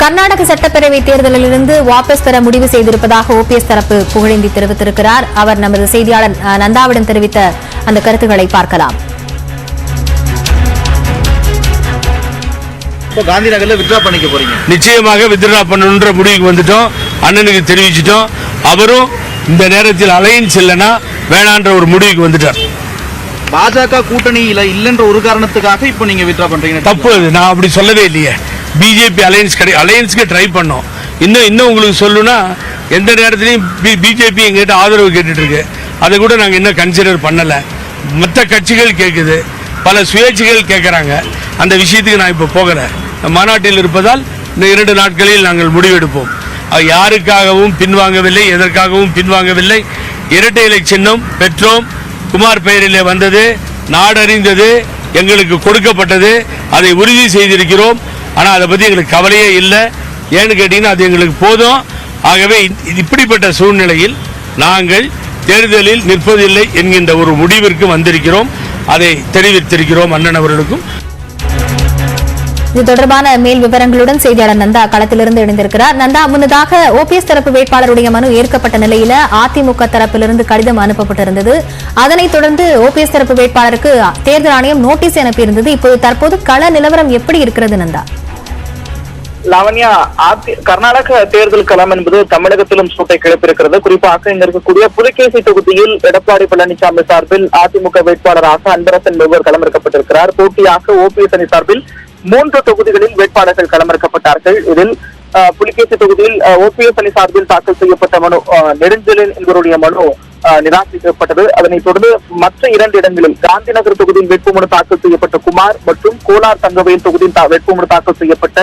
கர்நாடக சட்டப்பேரவை தேர்தலிலிருந்து வாபஸ் பெற முடிவு செய்திருப்பதாக ஓபிஎஸ் தரப்பு புகழேந்தி தெரிவித்திருக்கிறார். அவர் நமது செய்தியாளர் நந்தாவிடம் தெரிவித்த அந்த கருத்துக்களை பார்க்கலாம். இப்போ காந்தி நகர்ல வித்ரா பண்ணிக்க போறீங்க. நிச்சயமாக வித்ரா பண்ணணுன்ற முடிவுக்கு வந்துட்டோம். அண்ணனுக்கு தெரிவிச்சிட்டோம். அவரும் இந்த நேரத்தில் அலையன்ஸ் இல்லைன்னா வேணான்ற ஒரு முடிவுக்கு வந்துட்டார். பாஜக கூட்டணியில இல்லைன்ற ஒரு காரணத்துக்காக இப்போ நீங்க வித்ரா பண்றீங்க தப்பு அது. நான் அப்படி சொல்லவே இல்லையே. பிஜேபி அலையன்ஸ் கிடை அலையன்ஸுக்கு ட்ரை பண்ணோம். இன்னும் இன்னும் உங்களுக்கு சொல்லணும்னா எந்த நேரத்துலையும் பி பிஜேபி எங்கிட்ட ஆதரவு கேட்டுட்ருக்கு. அதை கூட நாங்கள் இன்னும் கன்சிடர் பண்ணலை. மற்ற கட்சிகள் கேட்குது பல சுயேட்சைகள் கேட்குறாங்க அந்த விஷயத்துக்கு நான் இப்போ போகலை. மாநாட்டில் இருப்பதால் இந்த இரண்டு நாட்களில் நாங்கள் முடிவெடுப்போம். அது யாருக்காகவும் பின்வாங்கவில்லை எதற்காகவும் பின்வாங்கவில்லை. இரட்டை இலை சின்னம் பெற்றோம். குமார் பெயரிலே வந்தது நாடறிந்தது எங்களுக்கு கொடுக்கப்பட்டது. அதை உறுதி செய்திருக்கிறோம். ஆனால் அதை பற்றி எங்களுக்கு கவலையே இல்லை. ஏன்னு கேட்டிங்கன்னா அது எங்களுக்கு போதும். ஆகவே இப்படிப்பட்ட சூழ்நிலையில் நாங்கள் தேர்தலில் நிற்பதில்லை என்கின்ற ஒரு முடிவிற்கு வந்திருக்கிறோம். அதை தெரிவித்திருக்கிறோம் அண்ணன் அவர்களுக்கும். இது தொடர்பான மேல் விவரங்களுடன் செய்தியாளர் நந்தா களத்திலிருந்து இணைந்திருக்கிறார். நந்தா முன்னதாக ஓபிஎஸ் தரப்பு வேட்பாளருடைய மனு ஏற்கப்பட்ட நிலையில அதிமுக தரப்பிலிருந்து கடிதம் அனுப்பப்பட்டிருந்தது. அதனைத் தொடர்ந்து ஓபிஎஸ் தரப்பு வேட்பாளருக்கு தேர்தல் ஆணையம் நோட்டீஸ் அனுப்பியிருந்தது. இப்போது தற்போது கள நிலவரம் எப்படி இருக்கிறது நந்தா? லாவண்யா அதி கர்நாடக தேர்தல் களம் என்பது தமிழகத்திலும் சூட்டை கிளப்பியிருக்கிறது. குறிப்பாக இங்க இருக்கக்கூடிய புலிகேசி தொகுதியில் எடப்பாடி பழனிசாமி சார்பில் அதிமுக வேட்பாளராக அன்பரசன் ஒருவர் களமிறக்கப்பட்டிருக்கிறார். போட்டியாக ஓபிஎஸ் அணி சார்பில் மூன்று தொகுதிகளில் வேட்பாளர்கள் களமிறக்கப்பட்டார்கள். இதில் புலிகேசி தொகுதியில் ஓபிஎஸ் அணி சார்பில் தாக்கல் செய்யப்பட்ட மனு அஹ், என்பவருடைய மனு நிராகரிக்கப்பட்டது. அதனைத் தொடர்ந்து மற்ற இரண்டு இடங்களில் காந்தி நகர் தொகுதியில் வேட்புமனு தாக்கல் செய்யப்பட்ட குமார் மற்றும் கோலார் தங்கவேல் தொகுதியில் வேட்புமனு தாக்கல் செய்யப்பட்ட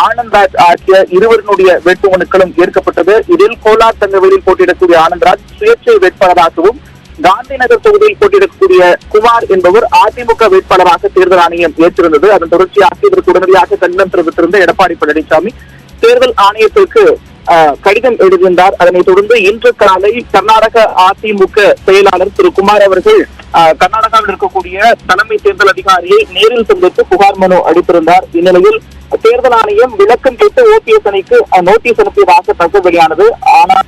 ஆனந்த்ராஜ் ஆகிய இருவரினுடைய வேட்புமனுக்களும் ஏற்கப்பட்டது. இதில் கோலார் தங்கவேலில் போட்டியிடக்கூடிய ஆனந்த்ராஜ் சுயேட்சை வேட்பாளராகவும் காந்திநகர் தொகுதியில் போட்டியிடக்கூடிய குமார் என்பவர் அதிமுக வேட்பாளராக தேர்தல் ஆணையம் ஏற்றிருந்தது. அதன் தொடர்ச்சியாக இதற்கு உடனடியாக கண்டனம் தெரிவித்திருந்த எடப்பாடி பழனிசாமி. தேர்தல் ஆணையத்திற்கு கடிதம் எழுதியிருந்தார். அதனைத் தொடர்ந்து இன்று காலை கர்நாடக அதிமுக செயலாளர் திரு குமார் அவர்கள் கர்நாடகாவில் இருக்கக்கூடிய தலைமை தேர்தல் அதிகாரியை நேரில் சந்தித்து புகார் மனு அளித்திருந்தார். இந்நிலையில் தேர்தல் ஆணையம் விளக்கம் கேட்டு ஓபிஎஸ் அணிக்கு நோட்டீஸ் அனுப்பியதாக தகவல் வெளியானது. ஆனால்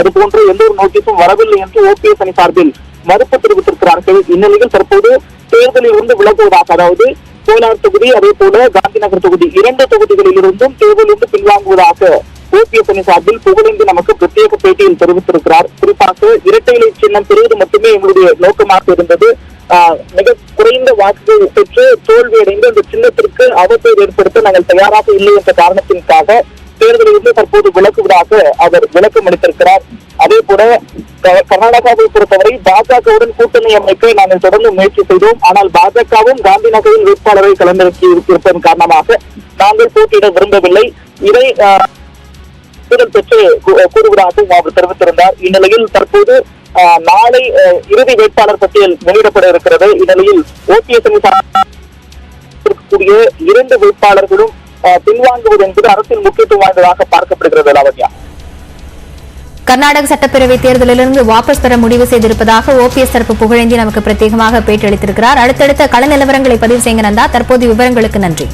அதுபோன்று எந்த ஒரு நோட்டீஸும் வரவில்லை என்று ஓபிஎஸ் அணி சார்பில் மறுப்பு தெரிவித்திருக்கிறார்கள். இந்நிலையில் தற்போது தேர்தலில் இருந்து விலகுவதாக அதாவது கோலார் தொகுதி அதே போல காந்திநகர் தொகுதி இரண்டு தொகுதிகளில் இருந்தும் தேர்தலிருந்து பின்வாங்குவதாக ஓபிஎஸ் அணி சார்பில் புகழேந்தி நமக்கு பிரத்யேக பேட்டியில் தெரிவித்திருக்கிறார். குறிப்பாக இரட்டை இலை சின்னம் பெறுவது மட்டுமே எங்களுடைய நோக்கமாக இருந்தது. மிக குறைந்த வாக்குகள் பெற்று தோல்வியடைந்து அந்த சின்னத்திற்கு அவப்பெயர் ஏற்படுத்த நாங்கள் தயாராக இல்லை என்ற காரணத்திற்காக தேர்தலிலிருந்து தற்போது விலக்குவதாக அவர் விளக்கம் அளித்திருக்கிறார். அதே போல கர்நாடகாவை பொறுத்தவரை பாஜகவுடன் கூட்டணி அமைக்க நாங்கள் தொடர்ந்து முயற்சி செய்தோம். ஆனால் பாஜகவும் காந்தி நகரில் வேட்பாளரை களமிறக்கி இருப்பதன் காரணமாக நாங்கள் போட்டியிட விரும்பவில்லை. இதை ஆஹ், ஒப்புதல் பெற்று கூறுவதாகவும் அவர் தெரிவித்திருந்தார். இந்நிலையில் தற்போது ஆஹ், நாளை இறுதி வேட்பாளர் பட்டியல் வெளியிடப்பட இருக்கிறது. இந்நிலையில் ஓபிஎஸ் அணி சார்பில் இரண்டு வேட்பாளர்களும் பின்வாங்குவது என்பது அரசின் முக்கியத்துவம் வாய்ந்ததாக பார்க்கப்படுகிறது லாவண்யா. கர்நாடக சட்டப்பேரவை தேர்தலிலிருந்து வாபஸ் பெற முடிவு செய்திருப்பதாக ஓபிஎஸ் தரப்பு புகழேந்தி நமக்கு பிரத்யேகமாக பேட்டி அளித்திருக்கிறார். அடுத்தடுத்த கள நிலவரங்களை பதிவு செய்ய நந்தா. தற்போது விவரங்களுக்கு நன்றி.